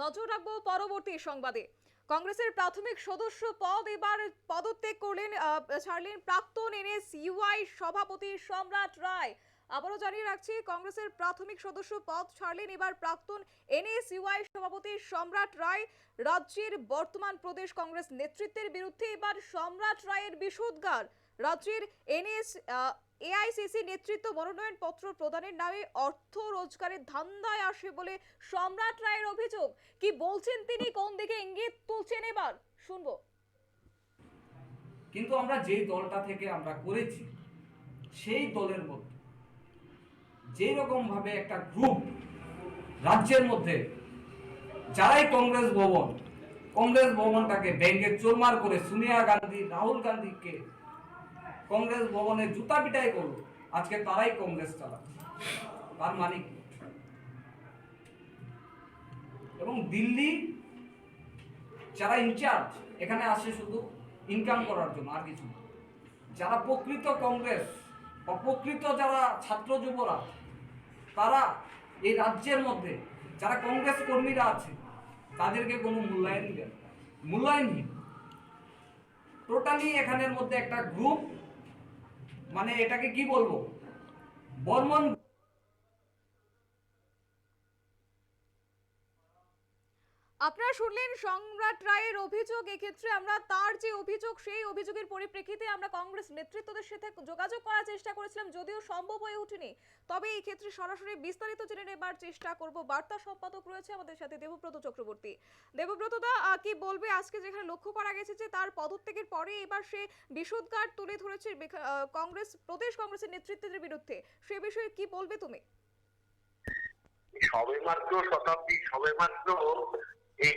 নজর রাখব পরবর্তী সংবাদে। কংগ্রেসের প্রাথমিক সদস্য পদ এবার পদত্যাগ করলেন ছাড়লেন প্রাক্তন এনএস ইউআই সভাপতি সম্রাট রায়। আবারও জানিয়ে রাখছি, কংগ্রেসের প্রাথমিক সদস্য পদ ছাড়লেন এবার প্রাক্তন এনএস ইউআই সভাপতি সম্রাট রায়। রাজ্যের বর্তমান প্রদেশ কংগ্রেস নেতৃত্বের বিরুদ্ধে এবার সম্রাট রায়ের বিষোদ্গার। রাজ্যের এনএস এআইসিসি নেতৃত্ব মনোনয়ন পত্র প্রদানের নামে অর্থ রোজগারের ধান্দায় আসে বলে সম্রাট রায়ের অভিযোগ। কি বলছেন তিনি? কোন দিকে ইঙ্গিত তুলছেন এবার? শুনব। কিন্তু আমরা যেই দলটা থেকে আমরা করেছি, সেই দলের মধ্যে যেই রকম ভাবে একটা গ্রুপ রাজ্যের মধ্যে, যারাই কংগ্রেস ভবন, কংগ্রেস ভবনটাকে ব্যাংকে চোরমার করে সোনিয়া গান্ধী, রাহুল গান্ধীকে কংগ্রেস ভবনে জুতা পিটাই করল আজকে তারাই কংগ্রেস চালাচ্ছে তার মানে কি? এবং দিল্লি যারা ইনচার্জ এখানে আসে শুধু ইনকাম করার জন্য, আর কিছু যারা প্রকৃত কংগ্রেস বা প্রকৃত যারা ছাত্র যুবরা, তারা এই রাজ্যের মধ্যে, যারা কংগ্রেস কর্মীরা আছে, তাদেরকে কোনো মূল্যায়ন দেন। মূল্যায়নহীন টোটালি এখানের মধ্যে একটা গ্রুপ মানে এটাকে কি বলব? বর্মন আপনারা শুনলেন সম্রাট রায়ের অভিযোগ। এক্ষেত্রে আমরা তার যে অভিযোগ, সেই অভিযোগের পরিপ্রেক্ষিতে আমরা কংগ্রেস নেতৃত্বদের সাথে যোগাযোগ করার চেষ্টা করেছিলাম, যদিও সম্ভব হয়ে ওঠেনি। তবে এই ক্ষেত্রে সরাসরি বিস্তারিত জেনে নেবার চেষ্টা করব। বার্তা সম্পাদক রয়েছে আমাদের সাথে দেবব্রত চক্রবর্তী। দেবব্রত দা কি বলবে? আজকে যেখানে লক্ষ্য করা গেছে যে, তার পদত্যাগের পরে এবার সে বিশুদ্ধার তুলে ধরেছে কংগ্রেস, প্রদেশ কংগ্রেসের নেতৃত্বের বিরুদ্ধে। সে বিষয়ে কি বলবে তুমি? সবেমাত্র শতাব্দী, সবেমাত্র এই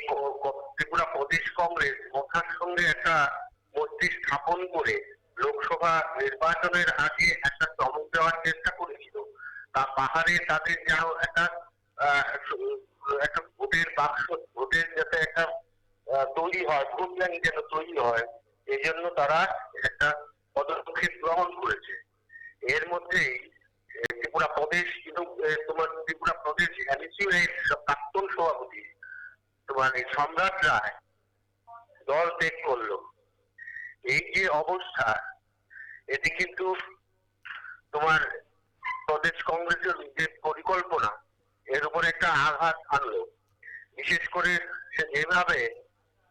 ত্রিপুরা প্রদেশ কংগ্রেস মথার সঙ্গে একটা মূর্তি স্থাপন করে লোকসভা নির্বাচনের আগে একটা চমক দেওয়ার চেষ্টা করেছিল। তা পাহাড়ে তাদের যেন একটা একটা ভোটের বাক্স, ভোটের যাতে একটা তৈরি হয় ব্যাংক যেন তৈরি হয়, এই জন্য তারা একটা পদক্ষেপ গ্রহণ করেছে। এর মধ্যেই ত্রিপুরা প্রদেশ, কিন্তু তোমার ত্রিপুরা প্রদেশ এনএসইউ এর এই সম্রাট রায় দল ত্যাগ করল। এই যে অবস্থা, এতে কিন্তু তোমার প্রদেশ কংগ্রেসের যে পরিকল্পনা, এর উপর একটা আঘাত আনলো বিশেষ করে সে যেভাবে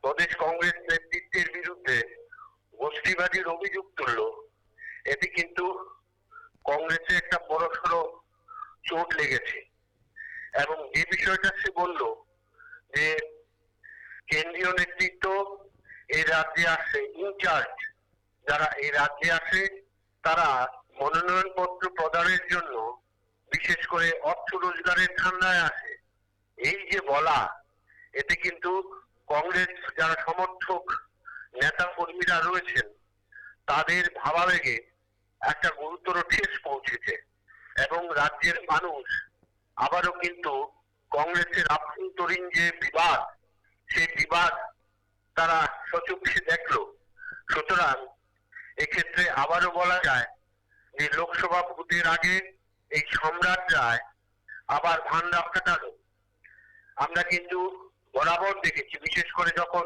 প্রদেশ কংগ্রেস নেতৃত্বের বিরুদ্ধে গোষ্ঠীবাদীর অভিযোগ তুললো, এতে কিন্তু কংগ্রেসে একটা বড়সড় চোট লেগেছে। এবং যে বিষয়টা সে বলল যে কেন্দ্রীয় নেতৃত্ব এই রাজ্যে আসে ইনচার্জ যারা এই রাজ্যে আসে তারা মনোনয়ন পত্র প্রদানের জন্য বিশেষ করে অর্থ রোজগারের ঠান্ডায় আসে এই যে বলা, এতে কিন্তু কংগ্রেস যারা সমর্থক নেতা কর্মীরা রয়েছেন, তাদের ভাবাবেগে একটা গুরুতর ঠেস পৌঁছেছে এবং রাজ্যের মানুষ আবারও কিন্তু কংগ্রেসের আভ্যন্তরীণ যে বিবাদ সেই বিবাদ তারা সচক্ষে দেখল। সুতরাং এক্ষেত্রে আবারও বলা যায় যে লোকসভা ভোটের আগে এই সম্রাট রায় আবার ভান্ডা কাটালো আমরা কিন্তু বরাবর দেখেছি, বিশেষ করে যখন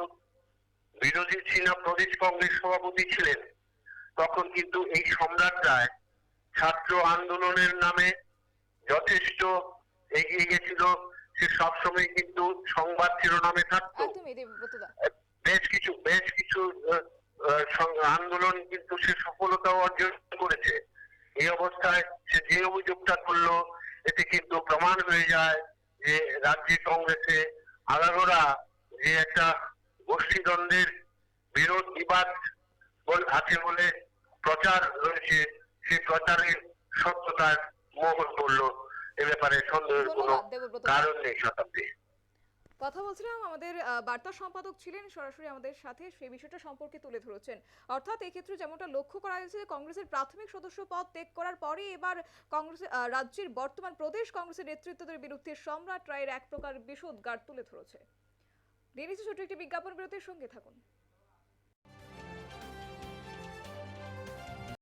বিরোধী সিনহা প্রদেশ কংগ্রেস সভাপতি ছিলেন, তখন কিন্তু এই সম্রাট রায় ছাত্র আন্দোলনের নামে যথেষ্ট এগিয়ে গেছিল। সে সবসময় কিন্তু সংবাদ শিরোনামে থাকতো। বেশ কিছু বেশ কিছু সং- আন্দোলন কিন্তু সে সফলতা অর্জন করেছে। এই অবস্থায় সে যে অভিযোগটা করল এতে কিন্তু প্রমাণ হয়ে যায় যে রাজ্যে কংগ্রেসে আলাদা যে একটা গোষ্ঠীদ্বন্দ্বের বিরোধ বিবাদ আছে বলে প্রচার রয়েছে সেই প্রচারের সত্যতার মোহর পড়ল এ ব্যাপারে সন্দেহের কোনো। কারণ নেই শতাব্দী কথা বলছিলাম আমাদের বার্তা সম্পাদক ছিলেন সরাসরি আমাদের সাথে সেই বিষয়টা সম্পর্কে তুলে ধরেছেন। অর্থাৎ এক্ষেত্রে যেমনটা লক্ষ্য করা যে কংগ্রেসের প্রাথমিক সদস্য পদ ত্যাগ করার পরে এবার কংগ্রেস রাজ্যের বর্তমান প্রদেশ কংগ্রেসের নেতৃত্বদের বিরুদ্ধে সম্রাট রায়ের এক প্রকার বিশদ গাঢ় তুলে ধরেছে। নিচ্ছে ছোট একটি বিজ্ঞাপন বিরতির সঙ্গে থাকুন।